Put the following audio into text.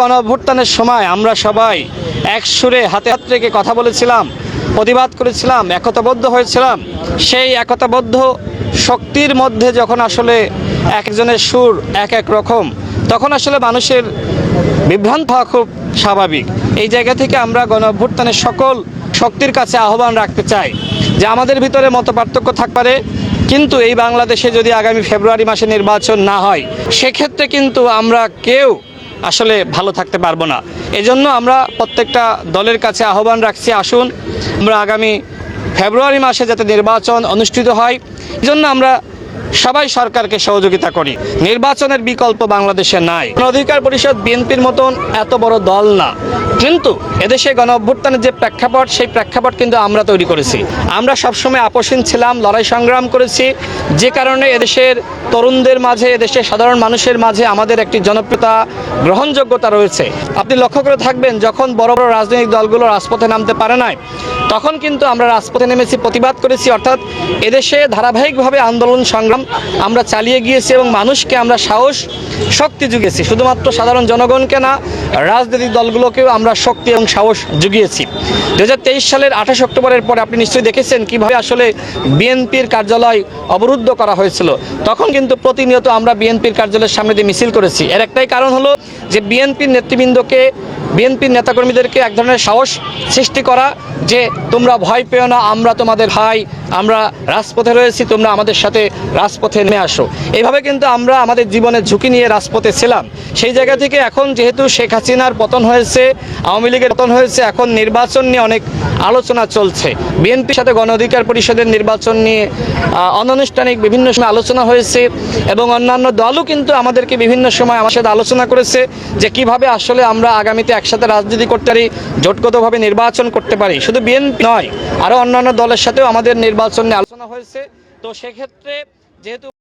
গণ অভ্যুত্থানের সময় আমরা সবাই এক সুরে হাতে হাত রেখে কথা বলেছিলাম, প্রতিবাদ করেছিলাম, একতাবদ্ধ হয়েছিলাম, সেই একতাবদ্ধ শক্তির মধ্যে যখন আসলে একজনের সুর এক এক রকম, তখন আসলে মানুষের বিভ্রান্ত হওয়া খুব স্বাভাবিক। এই জায়গা থেকে আমরা গণ সকল শক্তির কাছে আহ্বান রাখতে চাই যে আমাদের ভিতরে মত পার্থক্য পারে, কিন্তু এই বাংলাদেশে যদি আগামী ফেব্রুয়ারি মাসে নির্বাচন না হয়, সেক্ষেত্রে কিন্তু আমরা কেউ আসলে ভালো থাকতে পারব না। এজন্য আমরা প্রত্যেকটা দলের কাছে আহ্বান রাখছি, আসুন, আমরা আগামী ফেব্রুয়ারি মাসে যাতে নির্বাচন অনুষ্ঠিত হয়, এজন্য আমরা সবাই সরকারকে সহযোগিতা করি। নির্বাচনের বিকল্প বাংলাদেশে নাই। অধিকার পরিষদ বিএনপির মতন এত বড় দল না। কিন্তু এদেশে গণ অভ্যুত্থানের যে প্রেক্ষাপট, সেই প্রেক্ষাপট কিন্তু আমরা তৈরি করেছি। আমরা সবসময় আপোষহীন ছিলাম, লড়াই সংগ্রাম করেছি। যে কারণে এদেশের তরুণদের মাঝে, এদেশের সাধারণ মানুষের মাঝে আমাদের একটি জনপ্রিয়তা, গ্রহণযোগ্যতা রয়েছে। আপনি লক্ষ্য করে থাকবেন, যখন বড় বড় রাজনৈতিক দলগুলো রাজপথে নামতে পারে নাই, তখন কিন্তু আমরা রাজপথে নেমেছি, প্রতিবাদ করেছি। অর্থাৎ এদেশে ধারাবাহিকভাবে আন্দোলন সংগ্রাম আমরা চালিয়ে গিয়েছি এবং মানুষকে আমরা সাহস, শক্তি যুগিয়েছি। শুধুমাত্র সাধারণ জনগণকে না, রাজনৈতিক দলগুলোকেও আমরা শক্তি এবং সাহস যুগিয়েছি। দু সালের আঠাশ অক্টোবরের পরে আপনি নিশ্চয়ই দেখেছেন কীভাবে আসলে বিএনপির কার্যালয় অবরুদ্ধ করা হয়েছিল। তখন কিন্তু প্রতিনিয়ত আমরা বিএনপির কার্যালয়ের সামনে দিয়ে মিছিল করেছি। এর একটাই কারণ হলো যে বিএনপির নেতৃবৃন্দকে, বিএনপির নেতাকর্মীদেরকে এক ধরনের সাহস সৃষ্টি করা যে তোমরা ভয় পেও না, আমরা তোমাদের ভাই, আমরা রাজপথে রয়েছি, তোমরা আমাদের সাথে রাজপথে নেমে আসো। এইভাবে কিন্তু আমরা আমাদের জীবনের ঝুঁকি নিয়ে রাজপথে ছিলাম। সেই জায়গা থেকে এখন যেহেতু শেখ হাসিনার পতন হয়েছে, আওয়ামী লীগের পতন হয়েছে, এখন নির্বাচন নিয়ে অনেক আলোচনা চলছে। বিএনপির সাথে গণ অধিকার পরিষদের নির্বাচন নিয়ে অনানুষ্ঠানিক বিভিন্ন সময় আলোচনা হয়েছে এবং অন্যান্য দলও কিন্তু আমাদেরকে বিভিন্ন সময় আমার সাথে আলোচনা করেছে। যে কীভাবে আসলে আমরা আগামীতে একসাথে রাজনীতি করতে পারি, জোটগতভাবে নির্বাচন করতে পারি। শুধু বিএনপি নয় আরও অন্যান্য দলের সাথেও আমাদের নির্বাচন নিয়ে আলোচনা হয়েছে। তো সেক্ষেত্রে যেহেতু